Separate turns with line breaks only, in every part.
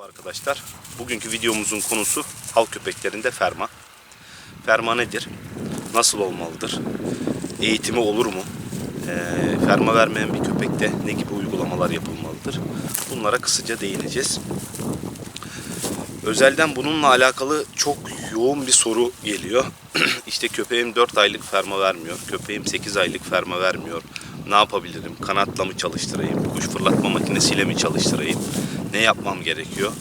Merhaba arkadaşlar. Bugünkü videomuzun konusu av köpeklerinde ferma. Ferma nedir? Nasıl olmalıdır? Eğitimi olur mu? Ee, ferma vermeyen bir köpekte ne gibi uygulamalar yapılmalıdır? Bunlara kısaca değineceğiz. Özelden bununla alakalı çok yoğun bir soru geliyor. işte köpeğim 4 aylık ferma vermiyor. Köpeğim 8 aylık ferma vermiyor. Ne yapabilirim? Kanatla mı çalıştırayım? Kuş fırlatma makinesiyle mi çalıştırayım? Ne yapmam gerekiyor?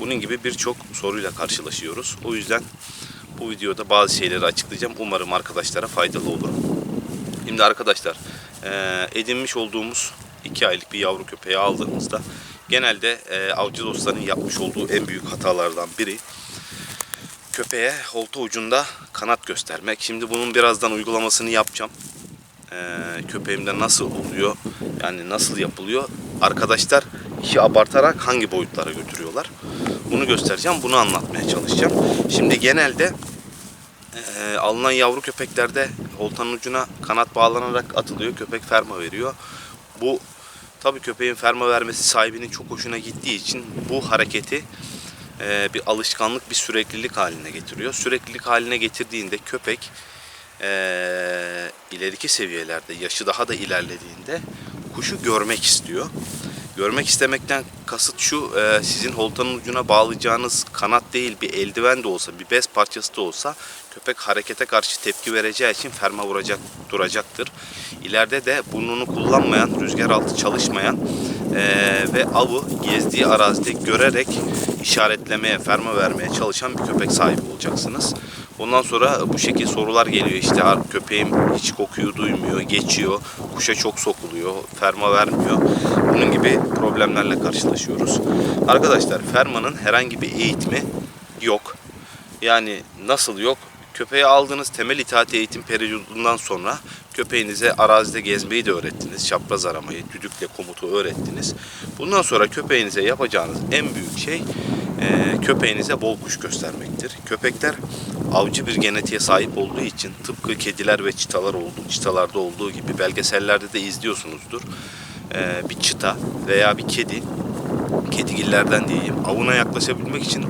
Bunun gibi birçok soruyla karşılaşıyoruz. O yüzden bu videoda bazı şeyleri açıklayacağım. Umarım arkadaşlara faydalı olur. Şimdi arkadaşlar eee, edinmiş olduğumuz 2 aylık bir yavru köpeği aldığımızda genelde eee, avcı dostların yapmış olduğu en büyük hatalardan biri köpeğe olta ucunda kanat göstermek. Şimdi bunun birazdan uygulamasını yapacağım. Eee köpeğimde nasıl oluyor? Yani nasıl yapılıyor? Arkadaşlar işi abartarak hangi boyutlara götürüyorlar? Bunu göstereceğim bunu anlatmaya çalışacağım. Şimdi genelde eee, alınan yavru köpeklerde oltanın ucuna kanat bağlanarak atılıyor köpek ferma veriyor. Bu tabi köpeğin ferma vermesi sahibinin çok hoşuna gittiği için bu hareketi eee, bir alışkanlık bir süreklilik haline getiriyor. Süreklilik haline getirdiğinde köpek eee, ileriki seviyelerde yaşı daha da ilerlediğinde kuşu görmek istiyor. Görmek istemekten kasıt şu eee, sizin holtanın ucuna bağlayacağınız kanat değil bir eldiven de olsa bir bez parçası da olsa köpek harekete karşı tepki vereceği için ferma vuracak duracaktır. İleride de burnunu kullanmayan rüzgar altı çalışmayan eee, ve avı gezdiği arazide görerek işaretlemeye ferma vermeye çalışan bir köpek sahibi olacaksınız. Ondan sonra bu şekil sorular geliyor işte "Ar- köpeğim hiç kokuyu duymuyor, geçiyor, kuşa çok sokuluyor, ferma vermiyor. Bunun gibi problemlerle karşılaşıyoruz. Arkadaşlar fermanın herhangi bir eğitimi yok. Yani nasıl yok? Köpeğe aldığınız temel itaat eğitim periyodundan sonra köpeğinize arazide gezmeyi de öğrettiniz. Çapraz aramayı, düdükle komutu öğrettiniz. Bundan sonra köpeğinize yapacağınız en büyük şey e, köpeğinize bol kuş göstermektir. Köpekler avcı bir genetiğe sahip olduğu için tıpkı kediler ve çitalar olduğu, çitalarda olduğu gibi belgesellerde de izliyorsunuzdur. E, bir çita veya bir kedi kedigillerden diyeyim avına yaklaşabilmek için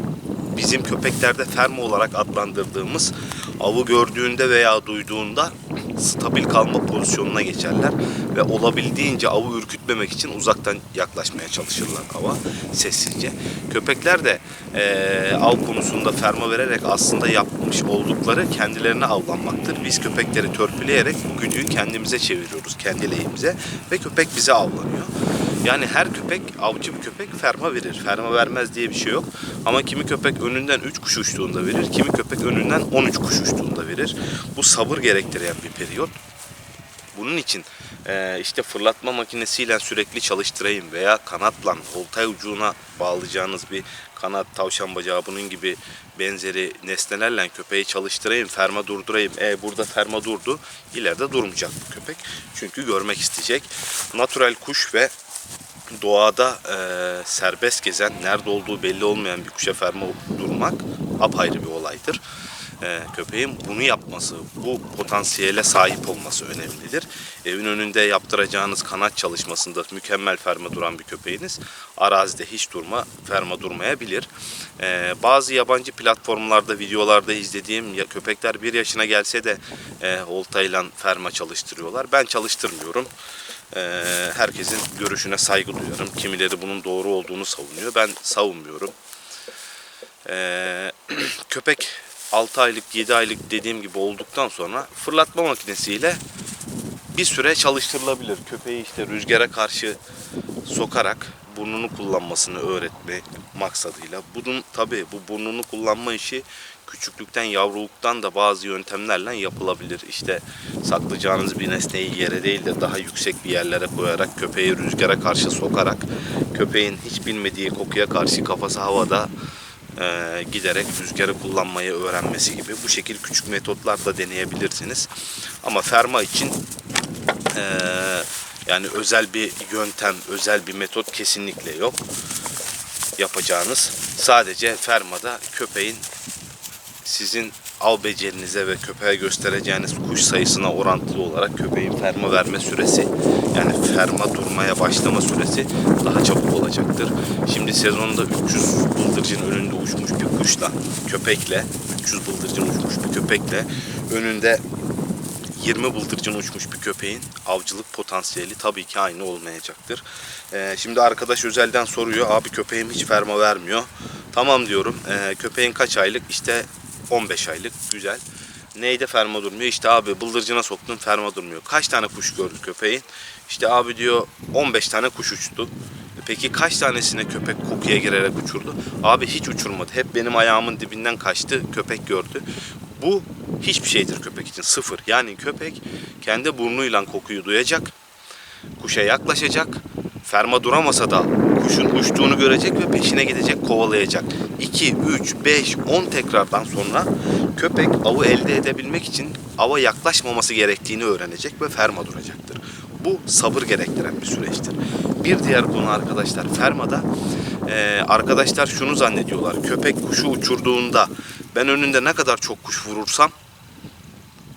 bizim köpeklerde ferma olarak adlandırdığımız avı gördüğünde veya duyduğunda stabil kalma pozisyonuna geçerler ve olabildiğince avı ürkütmemek için uzaktan yaklaşmaya çalışırlar ava sessizce. Köpekler de eee, av konusunda ferma vererek aslında yapmış oldukları kendilerine avlanmaktır. Biz köpekleri törpüleyerek bu güdüyü kendimize çeviriyoruz, kendi lehimize ve köpek bize avlanıyor. Yani her köpek avcı bir köpek ferma verir. Ferma vermez diye bir şey yok. Ama kimi köpek önünden 3 kuş uçtuğunda verir. Kimi köpek önünden 13 kuş uçtuğunda verir. Bu sabır gerektiren bir periyot. Bunun için eee, işte fırlatma makinesiyle sürekli çalıştırayım veya kanatla oltay ucuna bağlayacağınız bir kanat, tavşan bacağı bunun gibi benzeri nesnelerle köpeği çalıştırayım, ferma durdurayım. E burada ferma durdu, ileride durmayacak bu köpek. Çünkü görmek isteyecek. Natural kuş ve doğada e, serbest gezen, nerede olduğu belli olmayan bir kuşa ferma durmak apayrı bir olaydır. E, köpeğin bunu yapması, bu potansiyele sahip olması önemlidir. Evin önünde yaptıracağınız kanat çalışmasında mükemmel ferma duran bir köpeğiniz arazide hiç durma, ferma durmayabilir. E, bazı yabancı platformlarda, videolarda izlediğim ya, köpekler bir yaşına gelse de e, oltayla ferma çalıştırıyorlar. Ben çalıştırmıyorum. Ee, herkesin görüşüne saygı duyarım. Kimileri bunun doğru olduğunu savunuyor. Ben savunmuyorum. Ee, köpek 6 aylık 7 aylık dediğim gibi olduktan sonra fırlatma makinesiyle bir süre çalıştırılabilir. Köpeği işte rüzgara karşı sokarak burnunu kullanmasını öğretme maksadıyla. Bunun tabi bu burnunu kullanma işi küçüklükten yavruluktan da bazı yöntemlerle yapılabilir. İşte saklayacağınız bir nesneyi yere değil de daha yüksek bir yerlere koyarak köpeği rüzgara karşı sokarak köpeğin hiç bilmediği kokuya karşı kafası havada e, giderek rüzgarı kullanmayı öğrenmesi gibi bu şekil küçük metotlar da deneyebilirsiniz. Ama ferma için e, yani özel bir yöntem, özel bir metot kesinlikle yok. Yapacağınız sadece fermada köpeğin sizin av becerinize ve köpeğe göstereceğiniz kuş sayısına orantılı olarak köpeğin ferma verme süresi yani ferma durmaya başlama süresi daha çabuk olacaktır. Şimdi sezonda 300 bıldırcın önünde uçmuş bir kuşla, köpekle, 300 bıldırcın uçmuş bir köpekle önünde 20 bıldırcın uçmuş bir köpeğin avcılık potansiyeli tabii ki aynı olmayacaktır. Ee, şimdi arkadaş özelden soruyor. Abi köpeğim hiç ferma vermiyor. Tamam diyorum. Ee, köpeğin kaç aylık? İşte 15 aylık. Güzel. Neyde ferma durmuyor? İşte abi bıldırcına soktun ferma durmuyor. Kaç tane kuş gördü köpeğin? İşte abi diyor 15 tane kuş uçtu. E Peki kaç tanesine köpek kokuya girerek uçurdu? Abi hiç uçurmadı. Hep benim ayağımın dibinden kaçtı. Köpek gördü. Bu hiçbir şeydir köpek için. Sıfır. Yani köpek kendi burnuyla kokuyu duyacak. Kuşa yaklaşacak. Ferma duramasa da kuşun uçtuğunu görecek ve peşine gidecek, kovalayacak. 2, 3, 5, 10 tekrardan sonra köpek avı elde edebilmek için ava yaklaşmaması gerektiğini öğrenecek ve ferma duracaktır. Bu sabır gerektiren bir süreçtir. Bir diğer konu arkadaşlar fermada eee, arkadaşlar şunu zannediyorlar. Köpek kuşu uçurduğunda ben önünde ne kadar çok kuş vurursam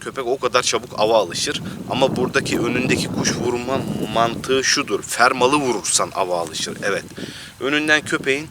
köpek o kadar çabuk ava alışır. Ama buradaki önündeki kuş vurma mantığı şudur. Fermalı vurursan ava alışır. Evet. Önünden köpeğin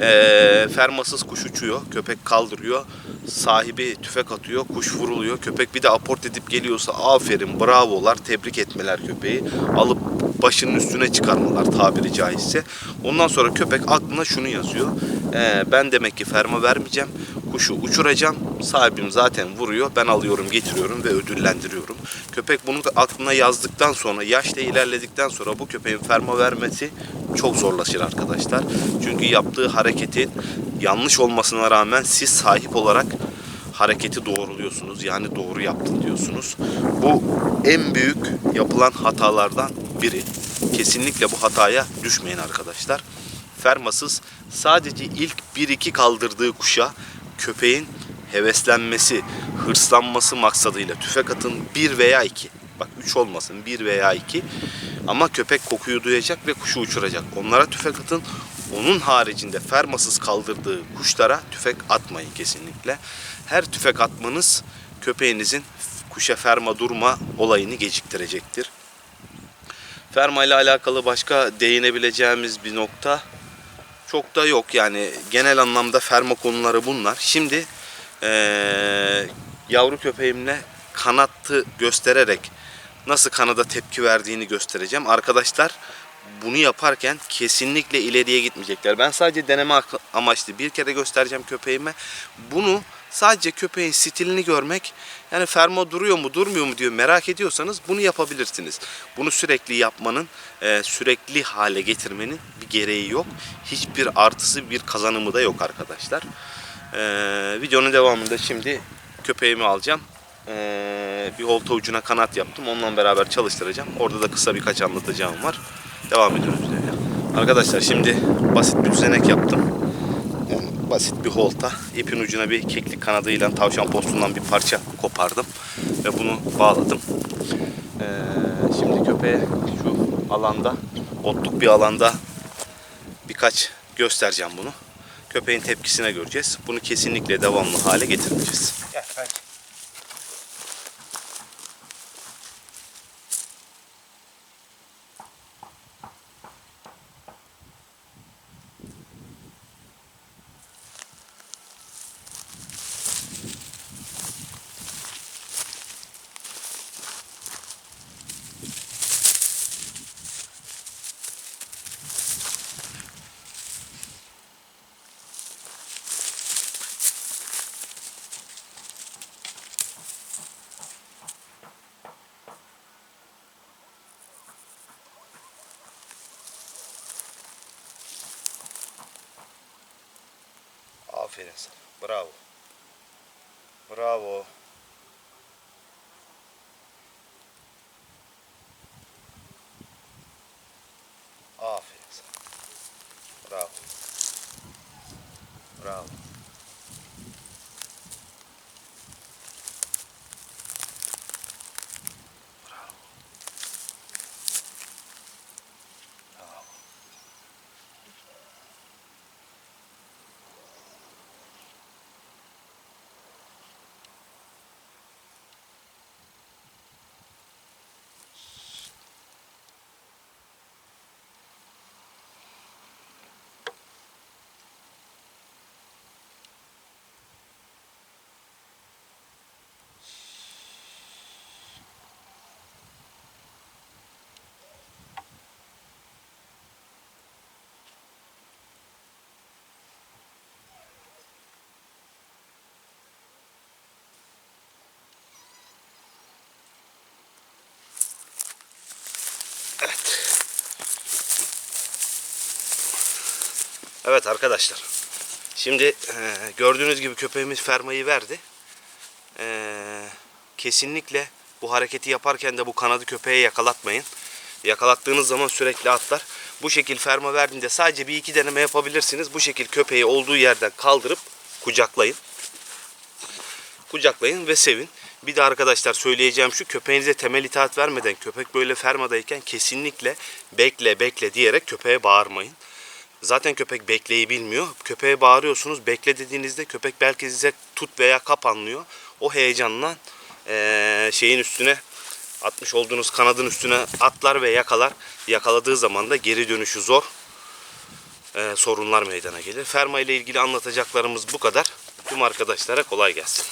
eee, fermasız kuş uçuyor. Köpek kaldırıyor. Sahibi tüfek atıyor. Kuş vuruluyor. Köpek bir de aport edip geliyorsa aferin bravolar tebrik etmeler köpeği. Alıp başının üstüne çıkarmalar tabiri caizse. Ondan sonra köpek aklına şunu yazıyor. Eee, ben demek ki ferma vermeyeceğim. Kuşu uçuracağım. Sahibim zaten vuruyor. Ben alıyorum, getiriyorum ve ödüllendiriyorum. Köpek bunu aklına yazdıktan sonra, yaşta ilerledikten sonra bu köpeğin ferma vermesi çok zorlaşır arkadaşlar. Çünkü yaptığı hareketin yanlış olmasına rağmen siz sahip olarak hareketi doğruluyorsunuz. Yani doğru yaptın diyorsunuz. Bu en büyük yapılan hatalardan biri. Kesinlikle bu hataya düşmeyin arkadaşlar. Fermasız sadece ilk 1-2 kaldırdığı kuşa köpeğin heveslenmesi, hırslanması maksadıyla tüfek atın 1 veya 2. Bak 3 olmasın 1 veya 2. Ama köpek kokuyu duyacak ve kuşu uçuracak. Onlara tüfek atın. Onun haricinde fermasız kaldırdığı kuşlara tüfek atmayın kesinlikle. Her tüfek atmanız köpeğinizin kuşa ferma durma olayını geciktirecektir. Ferma ile alakalı başka değinebileceğimiz bir nokta çok da yok yani genel anlamda ferma konuları bunlar. Şimdi eee, yavru köpeğimle kanatı göstererek nasıl kanada tepki verdiğini göstereceğim. Arkadaşlar bunu yaparken kesinlikle ileriye gitmeyecekler. Ben sadece deneme amaçlı bir kere göstereceğim köpeğime. Bunu sadece köpeğin stilini görmek yani ferma duruyor mu durmuyor mu diyor merak ediyorsanız bunu yapabilirsiniz. Bunu sürekli yapmanın e, sürekli hale getirmenin bir gereği yok. Hiçbir artısı bir kazanımı da yok arkadaşlar. E, videonun devamında şimdi köpeğimi alacağım. E, bir olta ucuna kanat yaptım. Onunla beraber çalıştıracağım. Orada da kısa birkaç anlatacağım var. Devam ediyoruz. Arkadaşlar şimdi basit bir düzenek yaptım. Basit bir holta. ipin ucuna bir keklik kanadıyla tavşan postundan bir parça kopardım. Ve bunu bağladım. Ee, şimdi köpeğe şu alanda, otluk bir alanda birkaç göstereceğim bunu. Köpeğin tepkisine göreceğiz. Bunu kesinlikle devamlı hale getirmeyeceğiz. Перес. Браво. Браво. Evet arkadaşlar. Şimdi e, gördüğünüz gibi köpeğimiz fermayı verdi. E, kesinlikle bu hareketi yaparken de bu kanadı köpeğe yakalatmayın. Yakalattığınız zaman sürekli atlar. Bu şekil ferma verdiğinde sadece bir iki deneme yapabilirsiniz. Bu şekil köpeği olduğu yerden kaldırıp kucaklayın. Kucaklayın ve sevin. Bir de arkadaşlar söyleyeceğim şu köpeğinize temel itaat vermeden köpek böyle fermadayken kesinlikle bekle bekle diyerek köpeğe bağırmayın. Zaten köpek bekleyi bilmiyor. Köpeğe bağırıyorsunuz. Bekle dediğinizde köpek belki size tut veya kap anlıyor. O heyecanla eee, şeyin üstüne atmış olduğunuz kanadın üstüne atlar ve yakalar. Yakaladığı zaman da geri dönüşü zor. Eee, sorunlar meydana gelir. Ferma ile ilgili anlatacaklarımız bu kadar. Tüm arkadaşlara kolay gelsin.